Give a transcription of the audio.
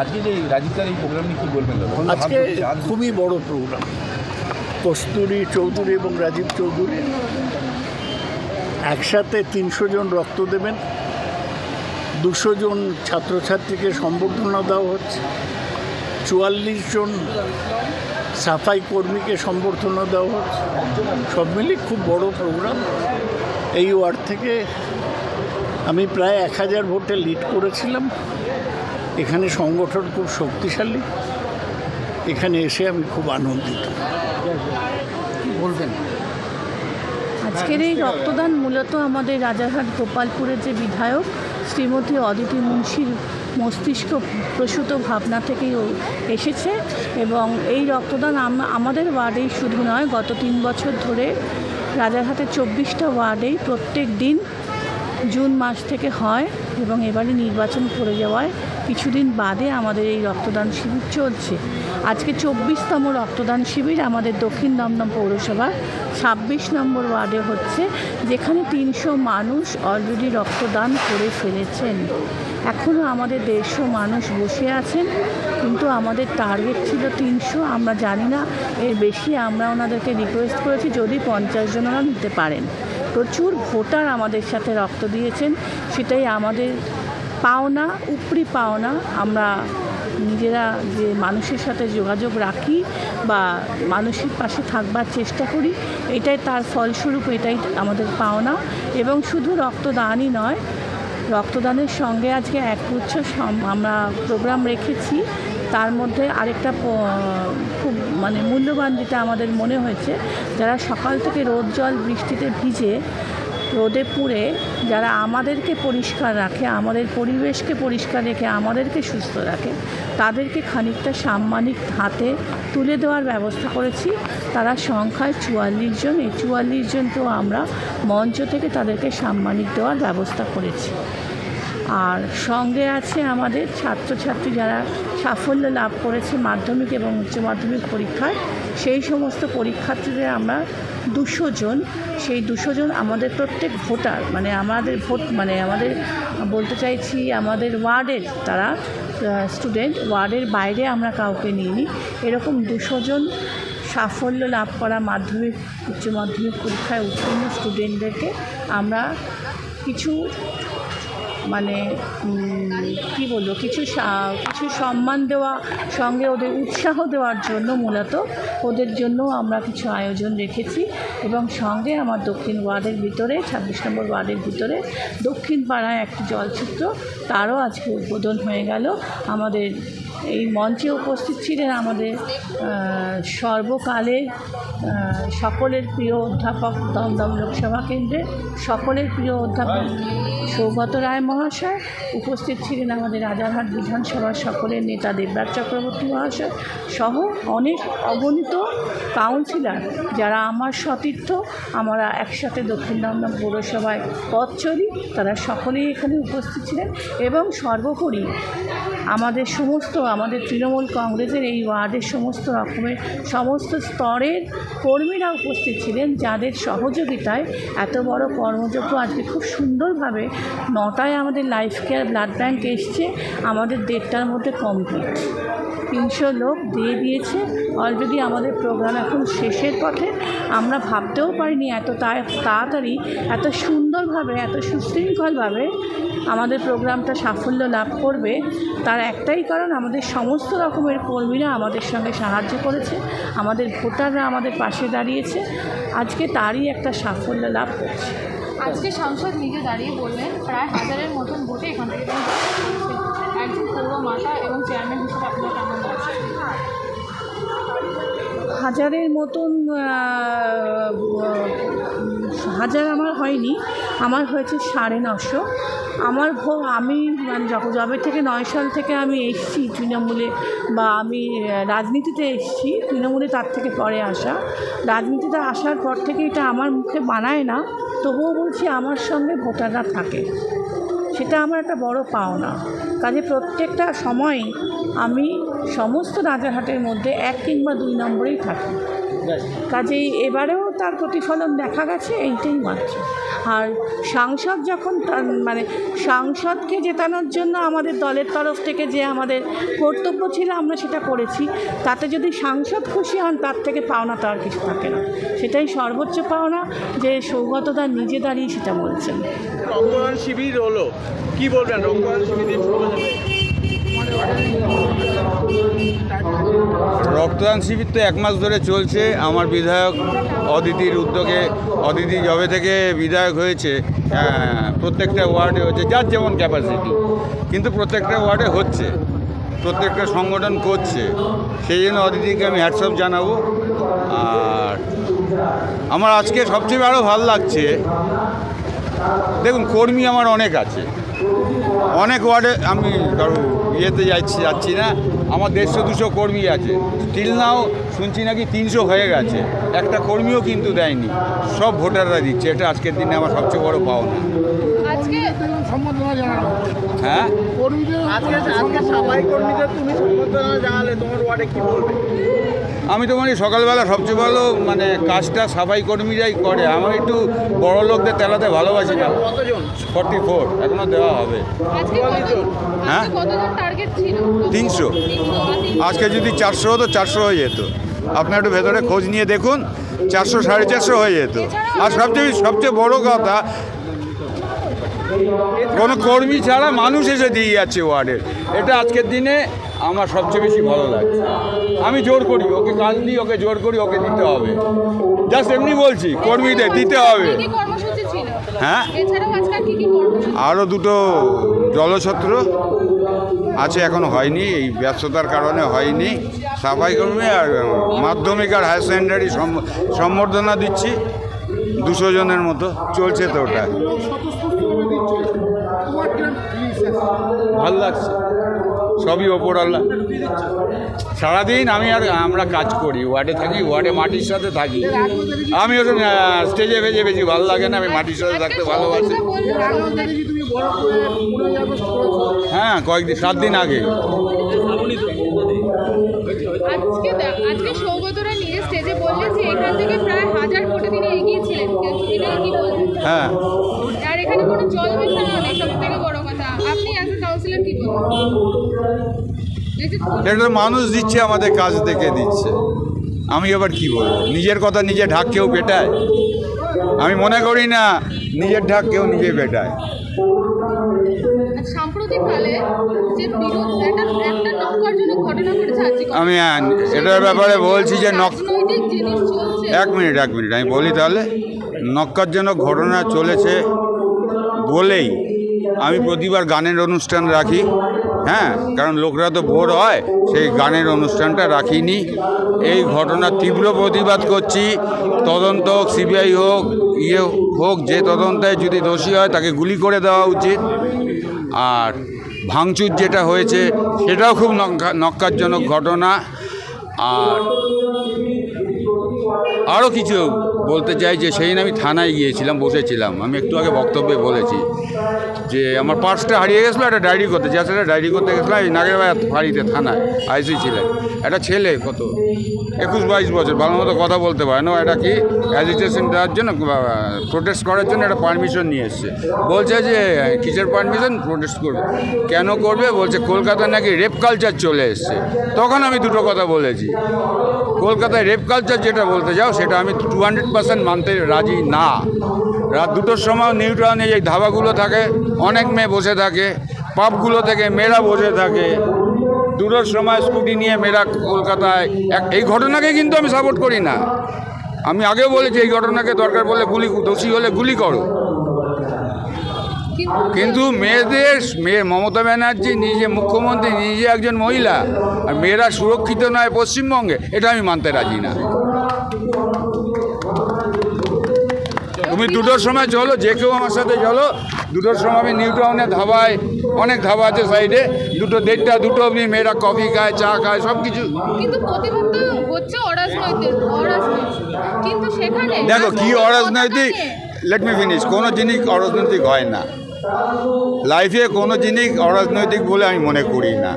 আজকে যে রাজীবদার এই প্রোগ্রাম নিয়ে কী বলবেন আজকে খুবই বড় প্রোগ্রাম কস্তুরী চৌধুরী এবং রাজীব চৌধুরী একসাথে তিনশো জন রক্ত দেবেন দুশো জন ছাত্রছাত্রীকে সম্বর্ধনা দেওয়া হচ্ছে চুয়াল্লিশ জন সাফাই কর্মীকে সম্বর্ধনা দেওয়া হচ্ছে। সব মিলিয়ে খুব বড় প্রোগ্রাম এই ওয়ার্ড থেকে আমি প্রায় এক হাজার ভোটে লিড করেছিলাম। এখানে সংগঠন খুব শক্তিশালী। এখানে এসে আমি খুব আনন্দিত। বলবেন? আজকের এই রক্তদান মূলত আমাদের রাজারহাট গোপালপুরের যে বিধায়ক শ্রীমতী অদিতি মুন্সির মস্তিষ্ক প্রসূত ভাবনা থেকেই এসেছে এবং এই রক্তদান আমাদের ওয়ার্ডেই শুধু নয় গত তিন বছর ধরে রাজারহাটের চব্বিশটা ওয়ার্ডেই প্রত্যেক দিন জুন মাস থেকে হয় এবং এবারে নির্বাচন করে যাওয়ায় কিছুদিন বাদে আমাদের এই রক্তদান শিবির চলছে। আজকে চব্বিশতম রক্তদান শিবির আমাদের দক্ষিণ দমদম পৌরসভার ছাব্বিশ নম্বর ওয়ার্ডে হচ্ছে, যেখানে তিনশো মানুষ অলরেডি রক্তদান করে ফেলেছেন। এখনও আমাদের দেড়শো মানুষ বসে আছেন, কিন্তু আমাদের টার্গেট ছিল তিনশো, আমরা জানি না, এর বেশি আমরা ওনাদেরকে রিকোয়েস্ট করেছি যদি পঞ্চাশ জন ওরা নিতে পারেন। প্রচুর ভোটার আমাদের সাথে রক্ত দিয়েছেন, সেটাই আমাদের পাওনা, উপরি পাওনা, আমরা নিজেরা যে মানুষের সাথে যোগাযোগ রাখি বা মানুষের পাশে থাকবার চেষ্টা করি, এটাই তার ফলস্বরূপ, এটাই আমাদের পাওনা। এবং শুধু রক্তদানই নয়, রক্তদানের সঙ্গে আজকে একগুচ্ছ আমরা প্রোগ্রাম রেখেছি। তার মধ্যে আরেকটা খুব মানে মূল্যবান যেটা আমাদের মনে হয়েছে, যারা সকাল থেকে রোদ, জল, বৃষ্টিতে ভিজে রোদে পুড়ে যারা আমাদেরকে পরিষ্কার রাখে, আমাদের পরিবেশকে পরিষ্কার রেখে, আমাদেরকে সুস্থ রাখে, তাদেরকে খানিকটা সাম্মানিক হাতে তুলে দেওয়ার ব্যবস্থা করেছি। তারা সংখ্যায় চুয়াল্লিশ জন, এই চুয়াল্লিশ জনকেও আমরা মঞ্চ থেকে তাদেরকে সাম্মানিক দেওয়ার ব্যবস্থা করেছি। আর সঙ্গে আছে আমাদের ছাত্রছাত্রী যারা সাফল্য লাভ করেছে মাধ্যমিক এবং উচ্চ মাধ্যমিক পরীক্ষায়, সেই সমস্ত পরীক্ষার্থীদের আমরা দুশো জন সেই দুশো জন আমাদের প্রত্যেক ভোটার মানে আমাদের ভোট মানে আমাদের বলতে চাইছি আমাদের ওয়ার্ডের তারা স্টুডেন্ট ওয়ার্ডের বাইরে আমরা কাউকে নিইনি। এরকম দুশো জন সাফল্য লাভ করা মাধ্যমিক, উচ্চ মাধ্যমিক পরীক্ষায় উত্তীর্ণ স্টুডেন্টদেরকে আমরা কিছু মানে কি বলব, কিছু কিছু সম্মান দেওয়া, সঙ্গে ওদের উৎসাহ দেওয়ার জন্য মূলত ওদের জন্য আমরা কিছু আয়োজন রেখেছি এবং সঙ্গে আমার দক্ষিণ ওয়ার্ডের ভিতরে, ছাব্বিশ নম্বর ওয়ার্ডের ভিতরে দক্ষিণ পাড়ায় একটি জলচিত্র, তারও আজকে উদ্বোধন হয়ে গেল। আমাদের এই মঞ্চে উপস্থিত ছিলেন আমাদের আহ, সর্বকালের সকলের প্রিয় অধ্যাপক দমদম লোকসভা কেন্দ্রে সকলের প্রিয় অধ্যাপক সৌগত রায় মহাশয় উপস্থিত ছিলেন আমাদের রাজারহাট বিধানসভার সকলের নেতা দেবরাজ চক্রবর্তী মহাশয় সহ অনেক অগণিত কাউন্সিলর যারা আমার সতীর্থ। আমরা একসাথে দক্ষিণ দমদম পৌরসভায় পথ চলি তারা সকলেই এখানে উপস্থিত ছিলেন এবং সর্বোপরি আমাদের সমস্ত, আমাদের তৃণমূল কংগ্রেসের এই ওয়ার্ডের সমস্ত রকমের, সমস্ত স্তরের কর্মীরা উপস্থিত ছিলেন, যাদের সহযোগিতায় এত বড় কর্মযজ্ঞ আজকে খুব সুন্দরভাবে নটায় আমাদের লাইফ কেয়ার ব্লাড ব্যাঙ্ক এসছে, আমাদের দেড়টার মধ্যে কমপ্লিট তিনশো লোক দিয়ে দিয়েছে। অলরেডি আমাদের প্রোগ্রাম এখন শেষের পথে। আমরা ভাবতেও পারিনি এত তাড়াতাড়ি, এত সুন্দরভাবে, এত সুশৃঙ্খলভাবে আমাদের প্রোগ্রামটা সাফল্য লাভ করবে। তার একটাই কারণ, আমাদের সমস্ত রকমের কর্মীরা আমাদের সঙ্গে সাহায্য করেছে। আমাদের ভোটাররা আমাদের পাশে দাঁড়িয়েছে। আজকে তারই একটা সাফল্য লাভ করছে। আজকে সাংসদ নিজে দাঁড়িয়ে বললেন, প্রায় হাজারের মতন ভোটে এখান থেকে। একজন পৌর মাতা এবং চেয়ারম্যান হাজারের মতন হাজার আমার হয়নি। আমার হয়েছে সাড়ে নশো। আমার ভো, আমি মানে যখন জবে থেকে নয় সাল থেকে আমি এসেছি তৃণমূলে বা আমি রাজনীতিতে এসেছি, তৃণমূলে তার থেকে পরে আসা। রাজনীতিতে আসার পর থেকে এটা আমার মুখে বানায় না। তবুও বলছি আমার সঙ্গে ভোটাররা থাকে। সেটা আমার একটা বড় পাওনা। কাজে প্রত্যেকটা সময় আমি সমস্ত রাজারহাটের মধ্যে এক কিংবা দুই নম্বরেই থাকে। কাজেই এবারেও তার প্রতিফলন দেখা গেছে এইটাই মাত্র। আর সাংসদ যখন তার- মানে সাংসদকে জেতানোর জন্য আমাদের দলের তরফ থেকে যে আমাদের কর্তব্য ছিল আমরা সেটা করেছি। তাতে যদি সাংসদ খুশি হন তার থেকে পাওনা তো আর কিছু থাকে না। সেটাই সর্বোচ্চ পাওনা যে সৌগতদা নিজে দাঁড়িয়ে সেটা বলছেন। রক্তদান শিবির হলো। কি বলবেন? রক্তদান শিবির রক্তদান শিবির তো এক মাস ধরে চলছে। আমার বিধায়ক অদিতির উদ্যোগে, অদিতি জবে থেকে বিধায়ক হয়েছে প্রত্যেকটা ওয়ার্ডে হচ্ছে, যার যেমন ক্যাপাসিটি কিন্তু প্রত্যেকটা ওয়ার্ডে হচ্ছে, প্রত্যেকটা সংগঠন করছে। সেই জন্য অদিতিকে আমি হ্যাটসঅ্যাপ জানাব। আর আমার আজকে সবচেয়ে আরও ভালো লাগছে, দেখুন, কর্মী আমার অনেক আছে। অনেক ওয়ার্ডে আমি ধরো ইয়েতে যাচ্ছি যাচ্ছি না। আমার দেড়শো, দুশো কর্মী আছে। স্টিল নাও শুনছি নাকি তিনশো হয়ে গেছে। একটা কর্মীও কিন্তু দেয়নি। সব ভোটাররা দিচ্ছে। এটা আজকের দিনে আমার সবচেয়ে বড় পাওনা। আজকে? হ্যাঁ? আজকে আজকে সাফাই কর্মীদের তুমি সম্বর্ধনা জানালে তোমার ওয়ার্ডে কি বলবে? আমি তো মানে সকালবেলা সবচেয়ে ভালো মানে কাজটা সাফাই কর্মীরাই করে। আমার একটু বড় লোকদের তেলাতে ভালোবাসি না। ফর্টি ফোর এখনও দেওয়া হবে। হ্যাঁ? আজকে তিনশো। আজকে যদি চারশো হতো চারশো হয়ে যেত। আপনি একটু ভেতরে খোঁজ নিয়ে দেখুন চারশো সাড়ে চারশো হয়ে যেত। আর সবচেয়ে সবচেয়ে বড় কথা কোনো কর্মী ছাড়া মানুষ এসে দিয়ে যাচ্ছে ওয়ার্ডের এটা আজকের দিনে আমার সবচেয়ে বেশি ভালো লাগছে আমি জোর করি ওকে কাজ দিই ওকে জোর করি ওকে দিতে হবে। জাস্ট এমনি বলছি কর্মীদের দিতে হবে। হ্যাঁ? আরও দুটো জলছত্র আছে এখনও হয়নি এই ব্যস্ততার কারণে হয়নি। সাফাই কর্মী আর মাধ্যমিক আর হায়ার সেকেন্ডারি সম্বর্ধনা দিচ্ছি। দুশো জনের মতো চলছে তো ওটা। ভালো লাগছে। সবই ওপর আল্লাহ। সারাদিন আমি আর আমরা কাজ করি ওয়ার্ডে থাকি ওয়ার্ডে মাটির সাথে থাকি। আমি ওটা স্টেজে ভেজে বেশি ভালো লাগে না আমি মাটির সাথে থাকতে ভালোবাসি। হ্যাঁ কয়েকদিন সাত দিন আগে। হ্যাঁ। এখানে কোনো জল মিশানো নেই সব থেকে বড় কথা। আপনি অ্যাজ এ কাউন্সিলর কি বলবেন এটা মানুষ দিচ্ছে আমাদের কাজ দেখে দিচ্ছে। আমি আবার কি বলব? নিজের কথা নিজে ঢাক কেউ পেটায়? আমি মনে করি না নিজের ঢাক কেউ নিজে পেটায়। আমি এটার ব্যাপারে বলছি যে নক এক মিনিট এক মিনিট আমি বলি তাহলে নক্কারজনক ঘটনা চলেছে বলেই আমি প্রতিবার গানের অনুষ্ঠান রাখি হ্যাঁ কারণ লোকরা তো ভোর হয়, সেই গানের অনুষ্ঠানটা রাখিনি। এই ঘটনার তীব্র প্রতিবাদ করছি, তদন্ত হোক, সিবিআই হোক ইয়ে হোক, যে তদন্তে যদি দোষী হয় তাকে গুলি করে দেওয়া উচিত। আর ভাঙচুর যেটা হয়েছে সেটাও খুব নক্কা- নক্কারজনক ঘটনা। আর আরও কিছু বলতে চাই যে সেই আমি থানায় গিয়েছিলাম, বসেছিলাম। আমি একটু আগে বক্তব্যে বলেছি যে আমার পার্সটা হারিয়ে গেছিল, একটা ডায়েরি করতে, যে সেটা ডায়েরি করতে গেছিলাম এই নাগেরবাজার ফাঁড়িতে থানায়, আইসি ছিলেন। একটা ছেলে কত? একুশ বাইশ বছর, ভালো মতো কথা বলতে পারে না। এটা কি অ্যাজিটেশন দেওয়ার জন্য প্রোটেস্ট করার জন্য একটা পারমিশন নিয়ে এসছে? বলছে যে, কিসের পারমিশন প্রোটেস্ট করবে। কেন করবে? বলছে, কলকাতায় নাকি রেপ কালচার চলে এসছে। তখন আমি দুটো কথা বলেছি। কলকাতায় রেপ কালচার যেটা বলতে যাও, সেটা আমি টু হান্ড্রেড পার্সেন্ট মানতে রাজি না। রাত দুটোর সময় নিউ টাউনে এই ধাবাগুলো থাকে, অনেক মেয়ে বসে থাকে পাবগুলো থেকে মেয়েরা বসে থাকে। দুটোর সময় স্কুটি নিয়ে মেয়েরা কলকাতায়। এই ঘটনাকে কিন্তু আমি সাপোর্ট করি না। আমি আগেও বলেছি, এই ঘটনাকে দরকার বলে গুলি দোষী হলে গুলি করো। কিন্তু মেয়েদের মেয়ে মমতা ব্যানার্জি নিজে মুখ্যমন্ত্রী, নিজে একজন মহিলা, আর মেয়েরা সুরক্ষিত নয় পশ্চিমবঙ্গে, এটা আমি মানতে রাজি না। তুমি দুটোর সময় চলো, যে কেউ আমার সাথে চলো দুটোর সময় আমি নিউ টাউনে ধাবায় অনেক ধাবা আছে সাইডে দুটো দেড়টা দুটো অবধি মেয়েরা কফি খায় চা খায় সব কিছু দেখো কি রাজনৈতিক অরাজনৈতিক? লেট মি ফিনিশ কোনো জিনিস অরাজনৈতিক হয় না। লাইফে কোনো জিনিস অরাজনৈতিক বলে আমি মনে করি না।